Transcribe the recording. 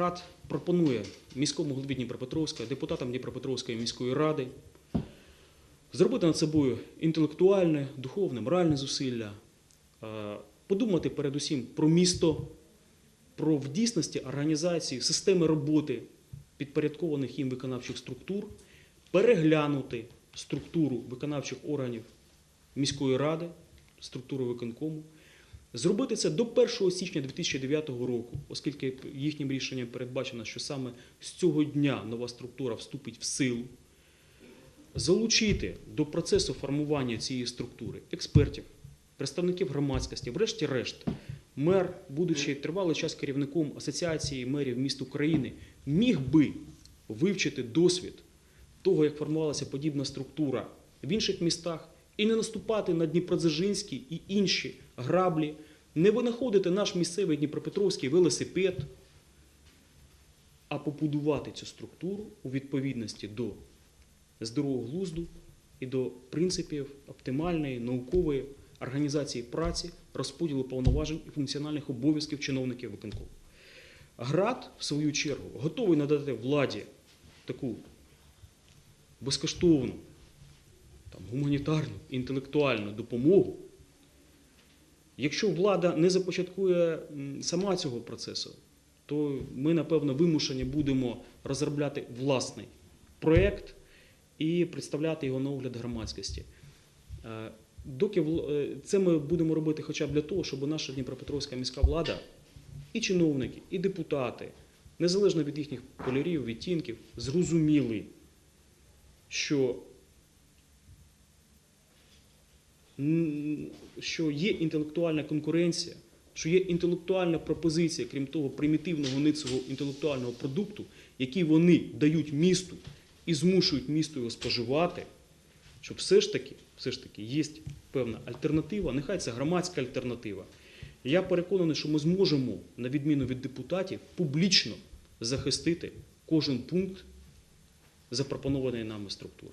ГРАД пропонує міському голові Дніпропетровська, депутатам Дніпропетровської міської ради зробити над собою інтелектуальне, духовне, моральне зусилля, подумати передусім про місто, про в дійсності організацію, системи роботи підпорядкованих їм виконавчих структур, переглянути структуру виконавчих органів міської ради, структуру виконкому, зробити це до 1 січня 2009 року, оскільки їхнім рішенням передбачено, що саме з цього дня нова структура вступить в силу залучити до процесу формування цієї структури експертів, представників громадськості, врешті-решт, мер, будучи тривалий час керівником Асоціації мерів міст України, міг би вивчити досвід того, як формувалася подібна структура в інших містах, і не наступати на Дніпродзержинські і інші граблі, не винаходити наш місцевий Дніпропетровський велосипед, а побудувати цю структуру у відповідності до здорового глузду і до принципів оптимальної наукової організації праці, розподілу повноважень і функціональних обов'язків чиновників виконкому. ГРАД, в свою чергу, готовий надати владі таку безкоштовну, гуманітарну, інтелектуальну допомогу. Якщо влада не започаткує сама цього процесу, то ми, напевно, вимушені будемо розробляти власний проєкт і представляти його на огляд громадськості. Е, Доки е, це ми будемо робити хоча б для того, щоб наша Дніпропетровська міська влада, і чиновники, і депутати, незалежно від їхніх кольорів, відтінків, зрозуміли, що, що є інтелектуальна конкуренція, що є інтелектуальна пропозиція, крім того, примітивного ницого інтелектуального продукту, який вони дають місту і змушують місто його споживати, що все ж таки, все ж таки є певна альтернатива, нехай це громадська альтернатива. Я переконаний, що ми зможемо, на відміну від депутатів, публічно захистити кожен пункт запропонованої нами структури.